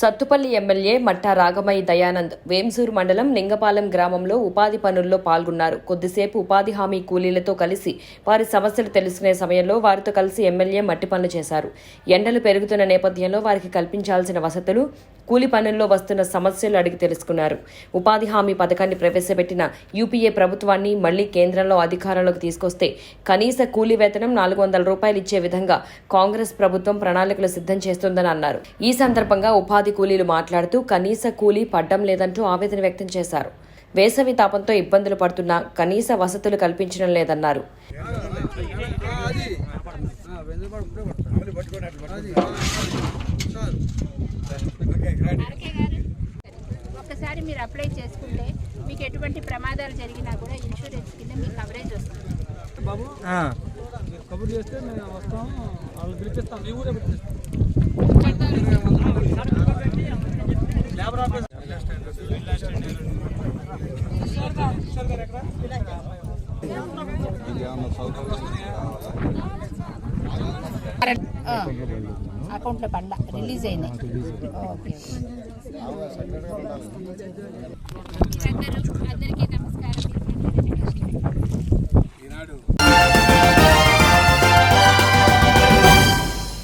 Sathupalli MLA Matta Ragamayi Dayanand Vemsoor మండలం లింగపాలెం గ్రామంలో ఉపాధి పనుల్లో పాల్గొన్నారు. కొద్దిసేపు ఉపాధి హామీ కూలీలతో కలిసి వారి సమస్యలు తెలుసుకునే సమయంలో వారితో కలిసి ఎమ్మెల్యే మట్టి పనులు చేశారు. ఎండలు పెరుగుతున్న నేపథ్యంలో వారికి కల్పించాల్సిన వసతులు కూలి పనుల్లో వస్తున్న సమస్యలు అడిగి తెలుసుకున్నారు. ఉపాధి హామీ పథకాన్ని ప్రవేశపెట్టిన యూపీఏ ప్రభుత్వాన్ని మళ్ళీ కేంద్రంలో అధికారంలోకి తీసుకొస్తే కనీస కూలీ వేతనం నాలుగు వందల రూపాయలు ఇచ్చే విధంగా కాంగ్రెస్ ప్రభుత్వం ప్రణాళికలు సిద్ధం చేస్తుందని అన్నారు. ఈ సందర్భంగా ఉపాధి కూలీలు మాట్లాడుతూ కనీస కూలీ పడ్డం లేదంటూ ఆవేదన వ్యక్తం చేశారు. వేసవి తాపంతో ఇబ్బందులు పడుతున్నా కనీస వసతులు కల్పించడం లేదన్నారు. ఒక్కసారి మీరు అప్లై చేసుకుంటే మీకు ఎటువంటి ప్రమాదాలు జరిగినా కూడా ఇన్సూరెన్స్ కింద మీకు కవరేజ్ వస్తుంది. బాబు మీరు కబుర్ చేస్తే మేము వస్తాం వాళ్ళు పిలిపిస్తాం మీ ఊరే పిలిపిస్తాం అకౌంట్లో పండ రిలీజ్ అయినాయి ఓకే. అందరికీ